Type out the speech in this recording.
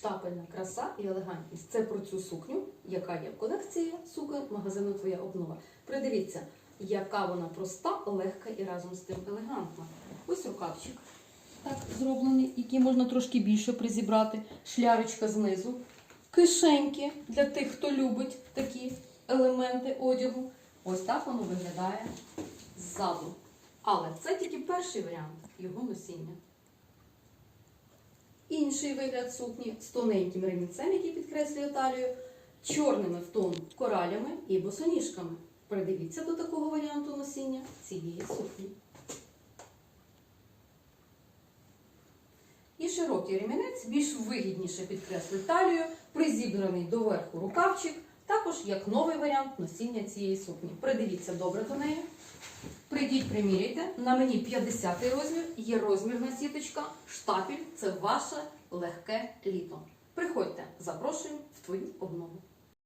Штапельна краса і елегантність. Це про цю сукню, яка є в колекції суконь магазину Твоя обнова. Придивіться, яка вона проста, легка і разом з тим елегантна. Ось рукавчик так зроблений, який можна трошки більше призібрати. Шлярочка знизу, кишеньки для тих, хто любить такі елементи одягу. Ось так воно виглядає ззаду. Але це тільки перший варіант його носіння. Інший вигляд сукні з тоненьким ремінцем, який підкреслює талію, чорними в тон коралями і босоніжками. Придивіться до такого варіанту носіння цієї сукні. І широкий ремінець більш вигідніше підкреслить талію, призібраний доверху рукавчик, також як новий варіант носіння цієї сукні. Придивіться добре до неї. Прийдіть, приміряйте. На мені 50 розмір, є розмірна сіточка, штапіль це ваше легке літо. Приходьте, запрошуємо в твою обнову.